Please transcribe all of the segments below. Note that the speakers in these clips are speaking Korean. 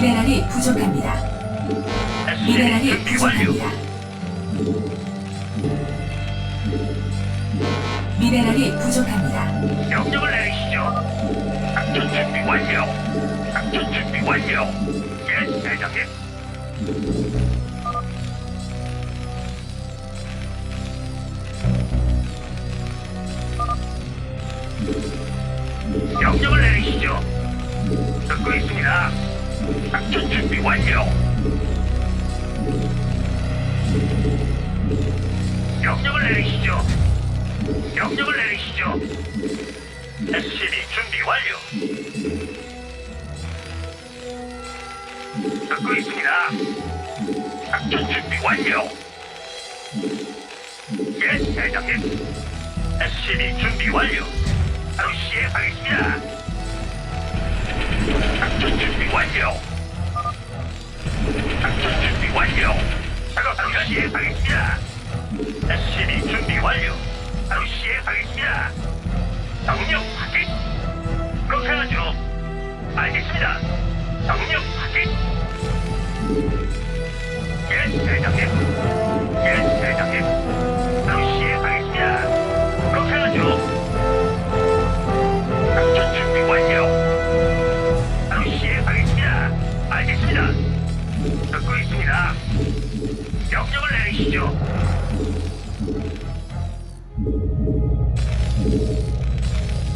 미네랄이 부족합니다. 미네랄이 준비 완료. 부족합니다. 미네랄이 부족합니다. 명령을 내리시죠. 작전 준비 완료. 작전 준비 완료. 예, 대장님. 작전 준비 완료. 명령을 내리시죠. 명령을 내리시죠. SCB 준비 완료. 듣고 있습니다. 작전 준비 완료. 예, 대장님. SCB 준비 완료. 바로 시행하겠습니다. 작전 준비 완료. 바로 시행하겠습니다. SCB 준비 완료. 대장님. 예, 대장님. 내리시죠.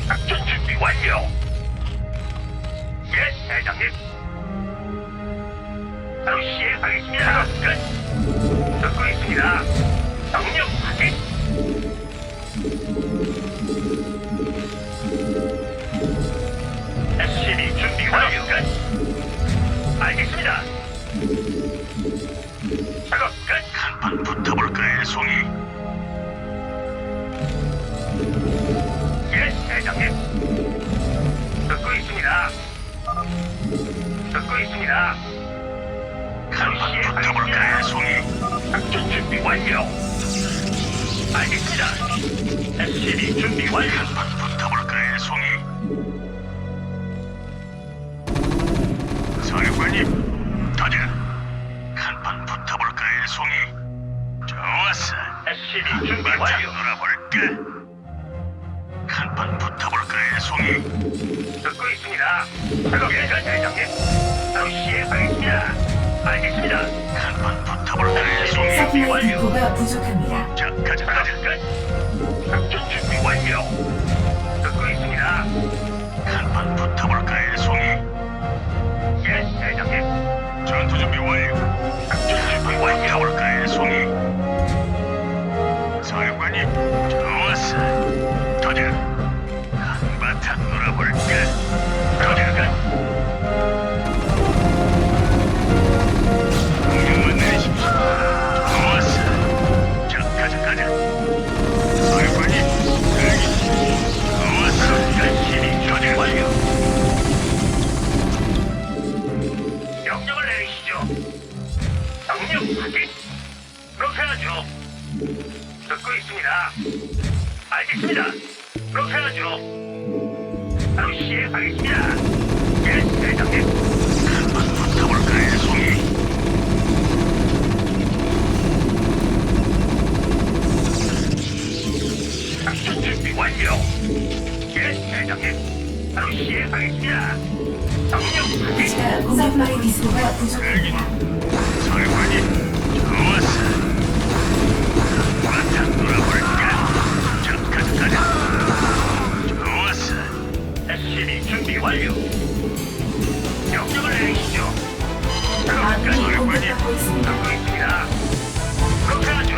작전 준비 완료. 예, 대장님. 바로 시행하겠습니다. 끝. 듣고 있습니다. 명령 한판 붙어볼까요, 송이? 예, 대장님. 듣고 있습니다. 듣고 있습니다. 한판 붙어볼까요, 송이? 작전 준비 완료. 알겠습니다. SCB 준비 완료. 한판 붙어볼까요, 송이? SCB 준비 완료. 놀아볼까? 한판 붙어볼까요, 송이? 듣고 있습니다. 작업 예전 대장님. 바로 시행하겠습니다. 알겠습니다. 한판 붙어볼까요, 송이? 서플라이 디포가 부족합니다. 자, 가자, 가자, 끝. 작전 준비 완료. 알겠습니다. 그렇게 하죠. 바로 시행하겠습니다. 예, 대장님. 한번 붙어볼까요, 송이? 작전 준비 완료. 예, 대장님. 바로 시행하겠습니다. 명령 확인. 기지가 서플라이 디포가 부족합니다. 좋았어. SCB 준비 완료. 명령을 내리시죠. 아군이. 공격받고 있습니다. 듣고 있습니다. 그렇게 하죠.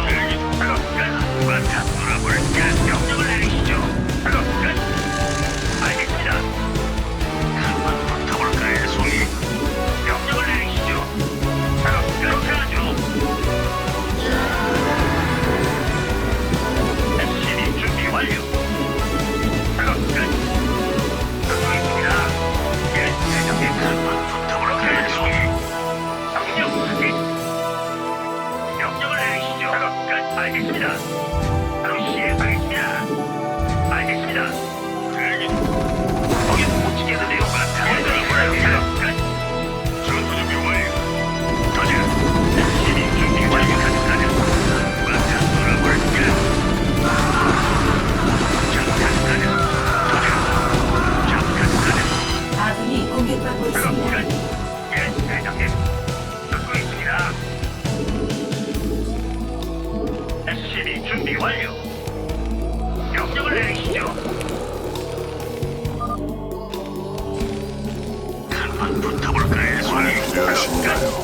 죽어요.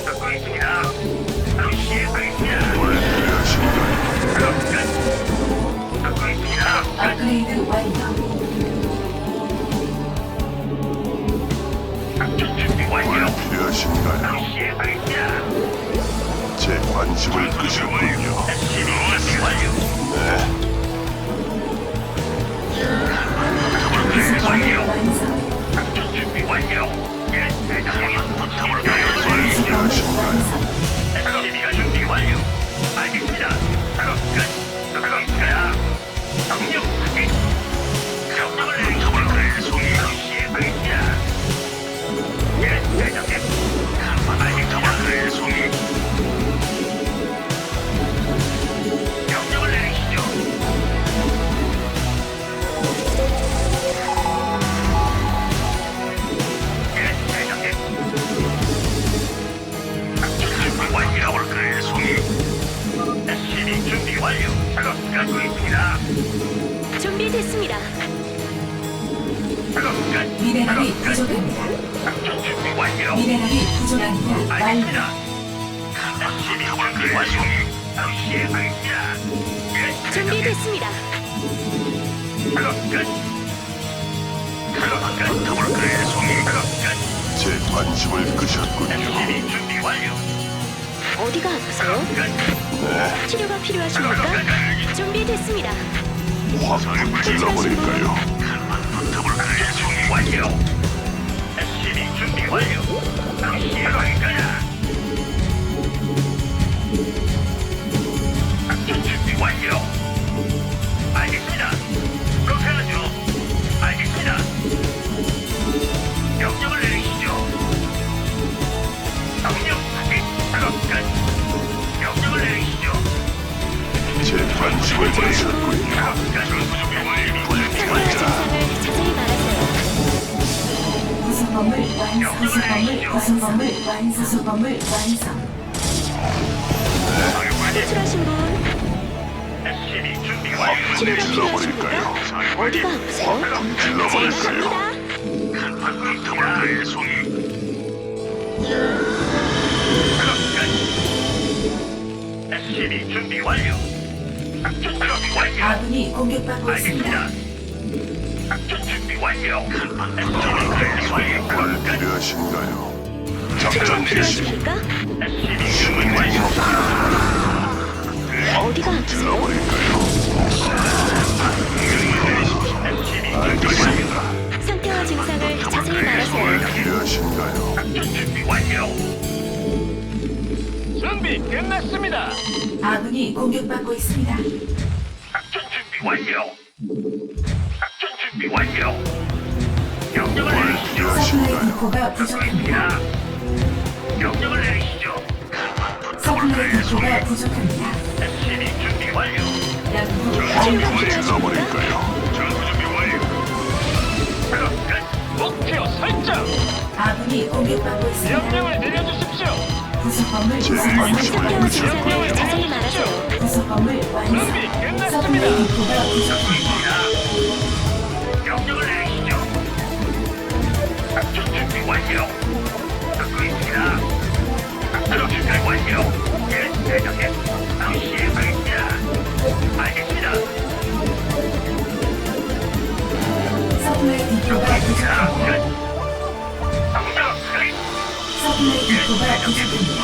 연구가 부족합니다.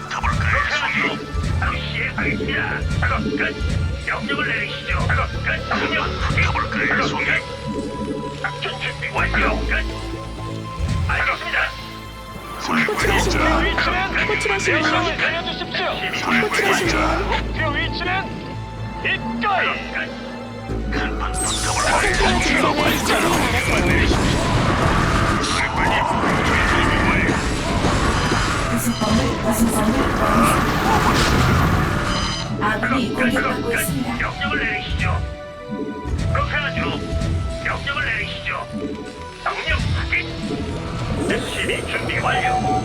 붙어볼까요, 송이? 당시에 알겠습니다. 작업 끝. 명령을 내리시죠. 작업 끝. 명령. 붙어볼까요, 송이? 작전 준비 완료. 끝. 알겠습니다. 호출하신 분, 호출하신 분, 지시 내려주십시오. 호출하신 분, 목표 위치는 입가에 간판 붙어볼까요? 상태와 증상을 자세히 말하세요. 광물이 완성을 완성. 명령을 내리시죠. 그렇게 하죠. 명령을 내리시죠. 명령 확인. 네, SCB 준비 완료.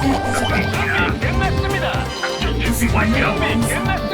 준비 끝났습니다. 준비 완료.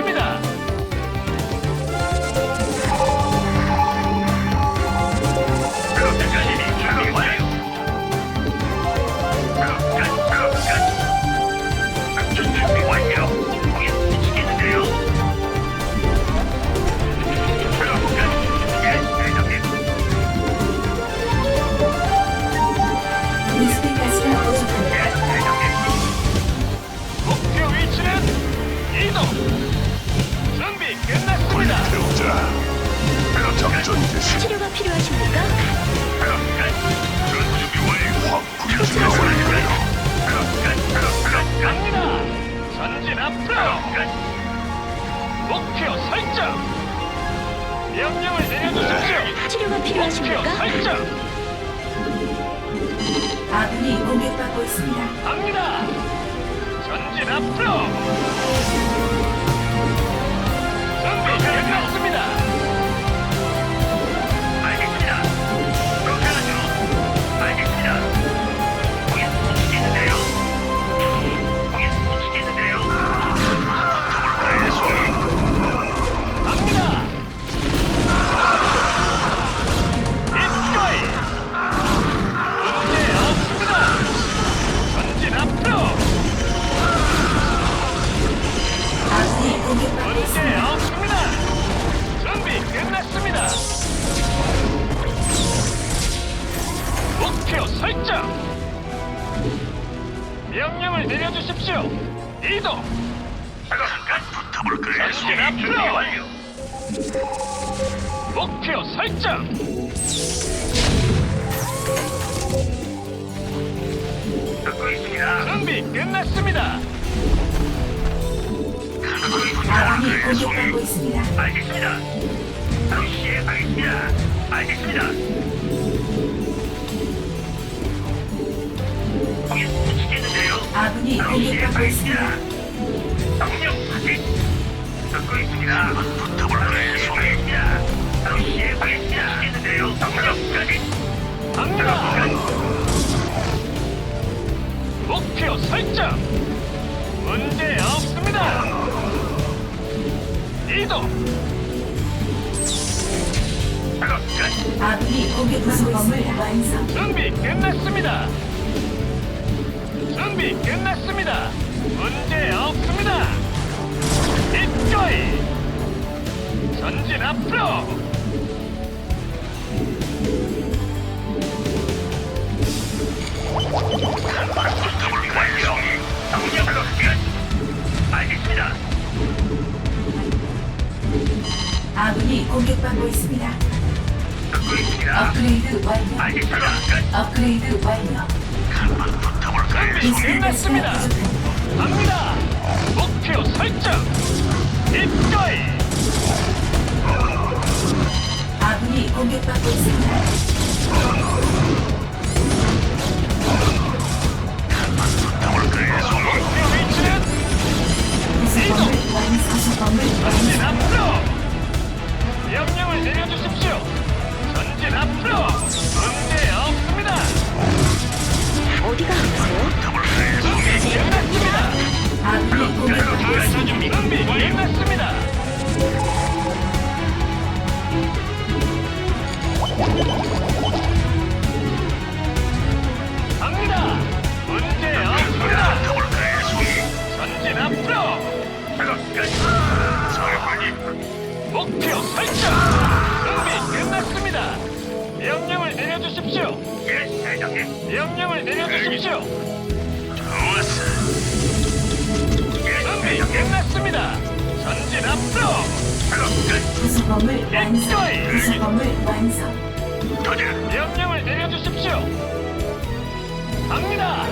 아군이 공격받고 있습니다. 목표 설정. 문제 없습니다. 이동. 아군이 있습니다. 완성. 준비 끝났습니다. 준비 끝났습니다. 문제 없습니다. 이거이. 전진 앞으로. 알겠습니다. 아군이 공격받고 있습니다. 듣고 있습니다. 업그레이드 완료. 알겠습니다. 업그레이드 완료. 끝났습니다. 갑니다. 목표 설정. 이거이. 아군이 공격받고 있습니다. 목표 위치는 전진. 앞으로. 명령을 내려주십시오. 전진 앞으로. 문제 없습니다. 어디가 아프세요? 붙어볼까요, 송이? 준비 끝났습니다. 아군이 공격받고 있습니다. 준비 끝났습니다. 갑니 명령을 내려주십시오. 좋았어. 준비. 끝났습니다. 전진 앞으로. 작업 끝. 구성범을 완성. 구성범을 완성. 도전. 명령을 내려주십시오. 갑니다.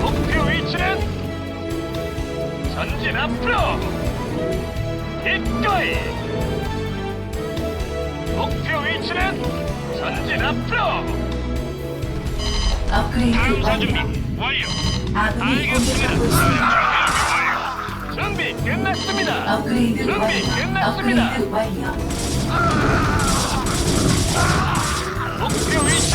목표 위치는 전진 앞으로. 기꺼이. 목표 위치는 전진 앞으로. 업그레이드 완료. 완료. 아군이 공격받고 있습니다. 준비 끝났습니다. 업그레이드 준비 완료. 끝났습니다. 업그레이드 완료. 목표 위치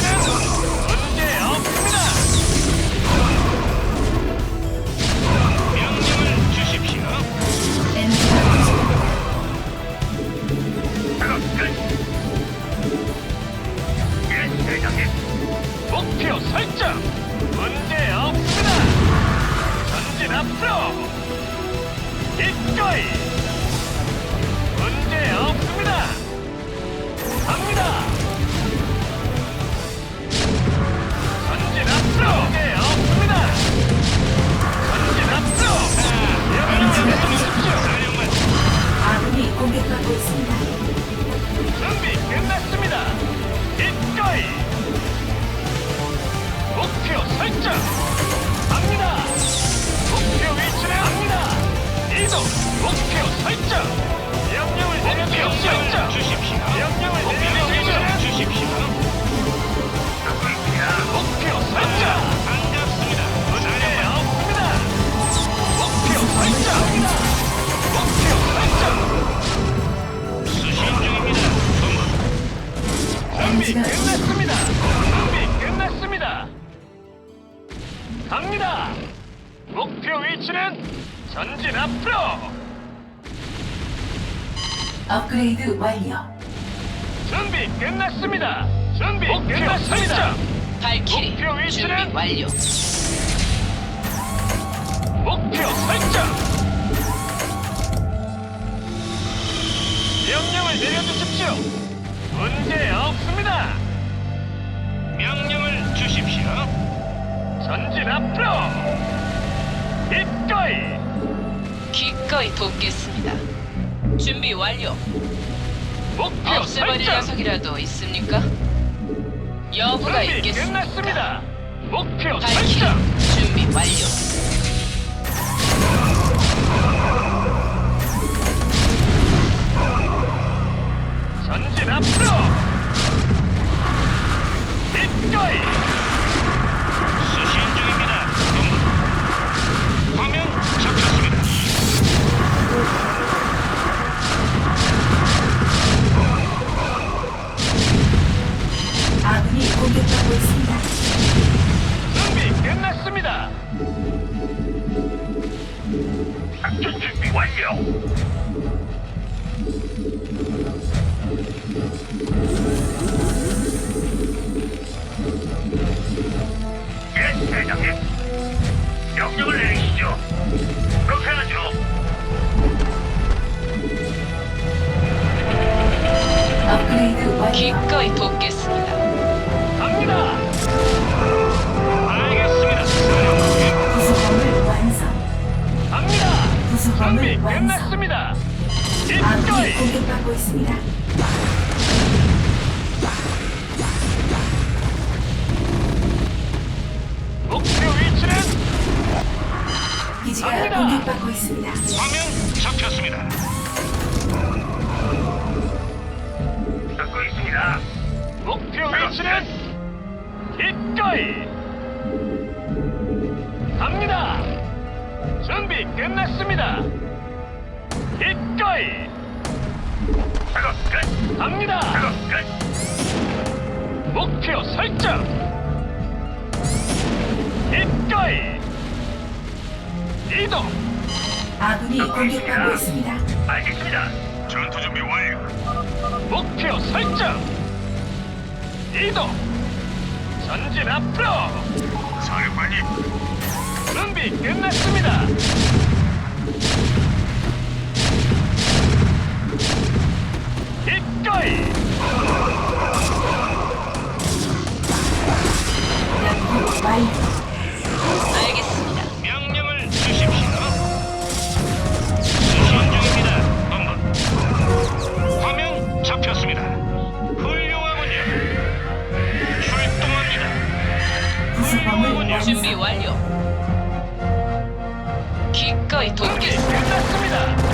기꺼이 돕겠습니다. 준비 완료. 목표 없애버릴 설정. 녀석이라도 있습니까? 여부가 준비 있겠습니까? 끝났습니다. 목표 발키리 설정. 준비 완료. 전진 앞으로. 기꺼이. 공격받고 있습니다. 준비 끝났습니다. 작전 준비 완료. 예, 대장님. 명령을 내리시죠. 그렇게 하죠. 업그레이드 완료. 기꺼이 돕겠습니다. 준비 완성. 끝났습니다. 아군이. 공격받고 있습니다. 목표 위치는 기지가 갑니다. 공격받고 있습니다. 화면 잡혔습니다. 듣고 있습니다. 목표 위치는 기꺼이. 준비 끝났습니다. 기꺼이. 작업 끝. 갑니다. 작업 끝. 목표 설정. 기꺼이. 이동. 아군이 공격받고 있습니다. 알겠습니다. 전투 준비 완료. 목표 설정. 이동. 전진 앞으로. 사령관님, 준비 끝났습니다. 기꺼이. 알겠습니다. 명령을 주십시오. 수신 중입니다. 본부. 화면 잡혔습니다. 훌륭하군요. 출동합니다. 완성. 준비 완료. 준비 돕겠습니다. 끝났습니다.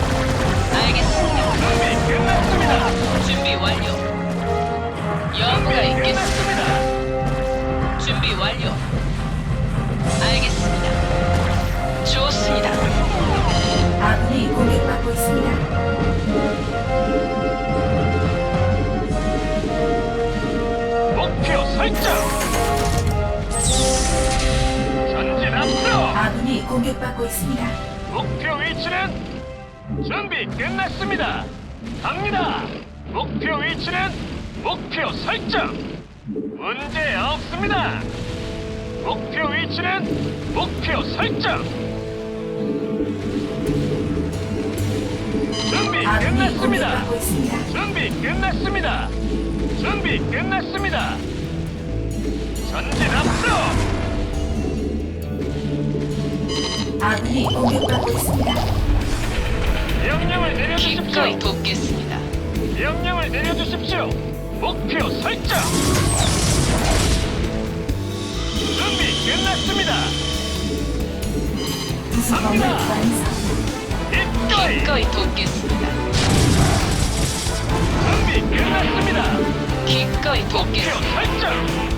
아군이 공격받고 있습니다. 명령을 내려주십시오. 기꺼이 돕겠습니다. 명령을 내려주십시오. 목표 설정. 준비 끝났습니다. 구성범을 완성. 기꺼이 기꺼이 돕겠습니다. 준비 끝났습니다. 기꺼이 목표 돕겠습니다. 설정.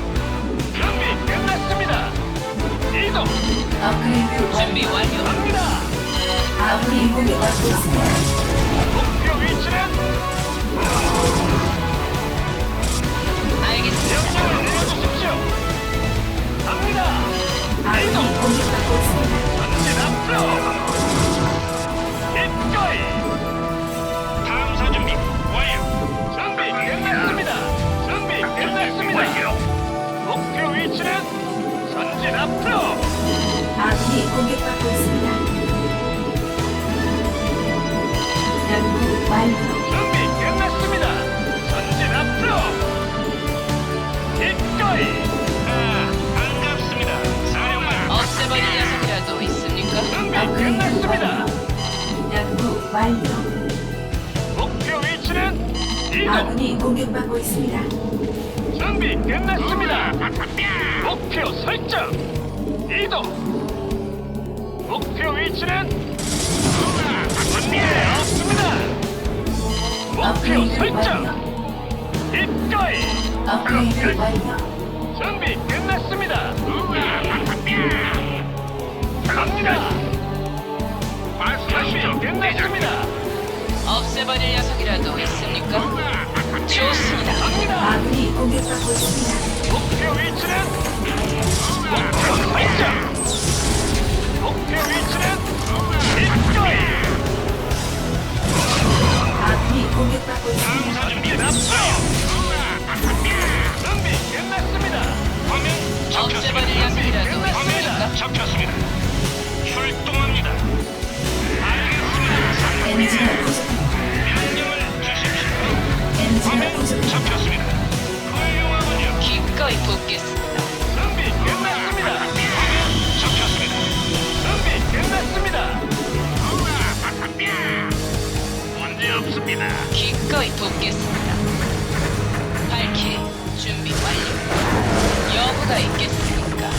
이동 업그레이드 준비 완료. 완료. 갑니다. 아군이 공격받고 있습니다. 목표 위치는 알겠습니다. 명령을 내려주십시오. 갑니다. 아군이 공격받고 있습니다. 전진 앞으로. 기꺼이. 탐사 준비 완료. 준비 끝났습니다. 준비 끝났습니다. 목표 위치는 전진 앞으로. 아군이 공격받고 있습니다. 연구 완료. 준비 끝났습니다. 전진 앞으로. 기꺼이. 아, 반갑습니다. 사령관. 없애버릴 녀석이라도 있습니까? 준비 업그레이드 끝났습니다. 완료. 연구 완료. 목표 위치는 이동. 아군이 공격받고 있습니다. 준비 끝났습니다. 목표 설정. 이동. 목표 위치는 문제 없습니다. 목표 업그레이드 설정. 완료. 기꺼이. 업그레이드 완료. 준비 끝났습니다. 갑니다. 준비 끝났습니다. 없애버릴 녀석이라도 있습니까? 좋습니다. 잡혔습니다. 훌륭하군요. 기꺼이 돕겠습니다. 없습니다. 기꺼이 돕겠습니다. 발키리 준비 완료. 여부가 있겠습니까?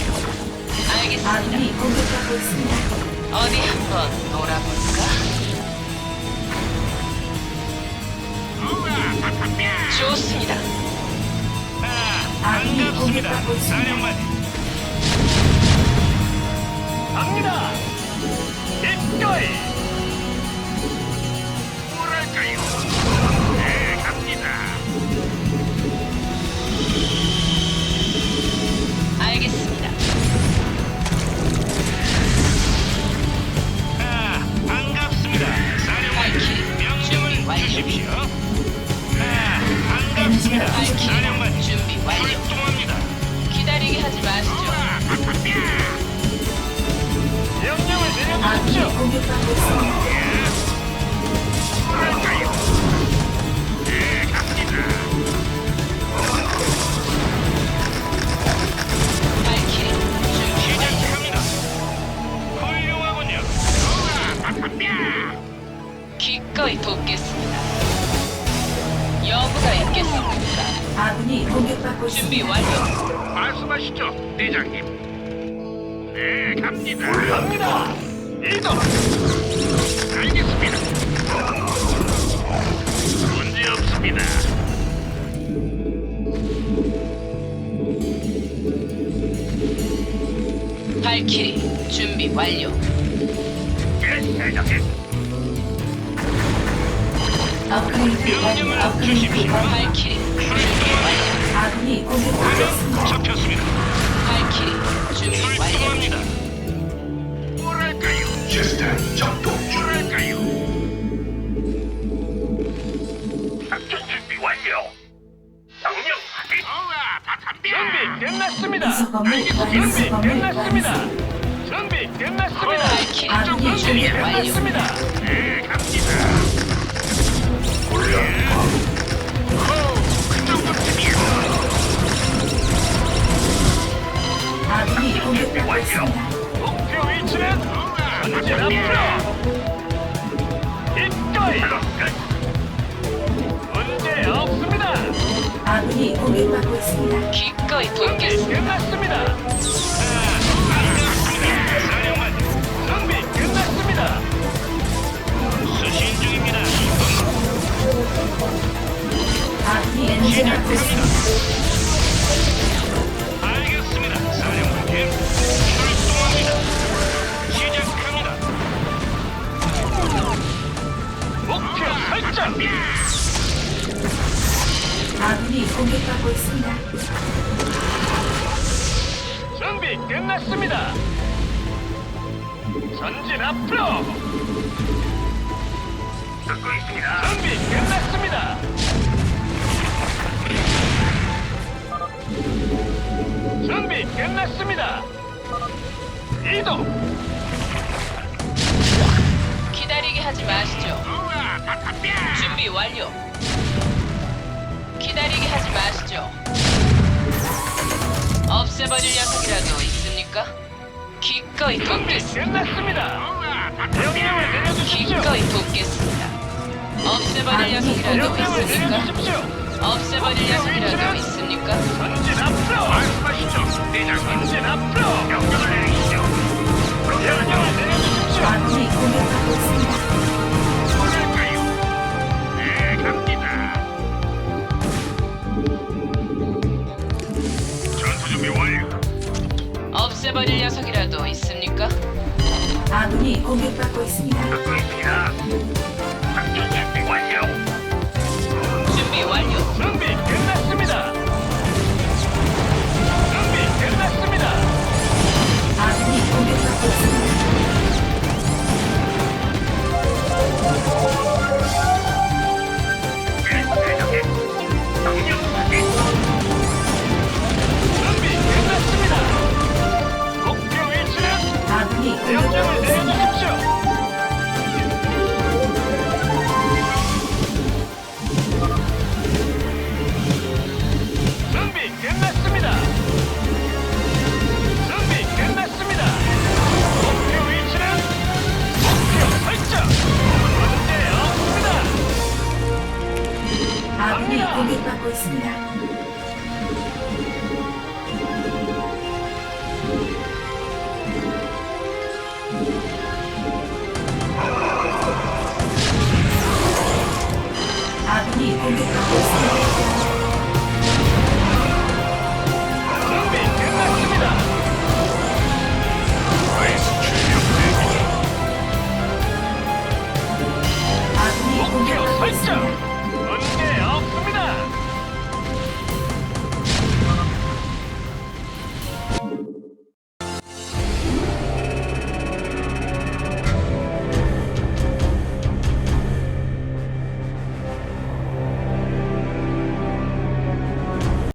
알겠습니다. 아군이 공격받고 있습니다. 어디 한번 놀아볼까? 좋습니다. 공격받고 있습니다. 사령관. 갑니다. 기꺼이. 주십시오. 아, 반갑습니다. 사령관. 준비 완료. 출동합니다. 기다리게 하지 마시죠. 명령을 내려주십시오. 공격받고 있습니다. 준비. 완료. 말씀하시죠, 대장님. 네, 갑니다. 갑니다. 이동. 알겠습니다. 문제 없습니다. 발키리 준비 완료. 예, 대장님. 업그레이드 완료. 업그레이드 완료. 발키리. 아군이 공격받고 있습니다. 잡혔습니다. 발키리 준비 완료. 출동합니다. 뭐랄까요? 시스템 작동 중. 뭐랄까요? 작전 준비 완료. 명령 확인. 어라, 다 담배. 준비 끝났습니다. 완성. 준비 끝났습니다. 완성. 준비 끝났습니다. 발키리 아군이 준비 준비 완료. 끝났습니다. 네, 갑니다. 골리앗 준비 완료. 목표 위치는 공격받고 있습니다. 알겠습니다. 목표 설정. 아군이 공격받고 있습니다. 준비 끝났습니다. 전진 앞으로. 듣고 있습니다. 준비 끝났습니다. 준비 끝났습니다. 이동. 기다리게 하지 마시죠. 준비 완료. 기다리게 하지 마시죠. 없애버릴 녀석이라도 있습니까? 기꺼이 돕겠습니다. 끝났습니다. 명령을 내려주십시오. 기꺼이 돕겠습니다. 없애버릴 녀석이라도 명령을 있습니까? 내려주십시오. 없애버릴 녀석이라도 있습니까? 전진 앞으로. 말씀하시죠. 대장님. 전진 앞으로. 명령을 내리시죠. 명령을 내려주십시오. 아군이 공격받고 있습니다. 공격받고 있습니다.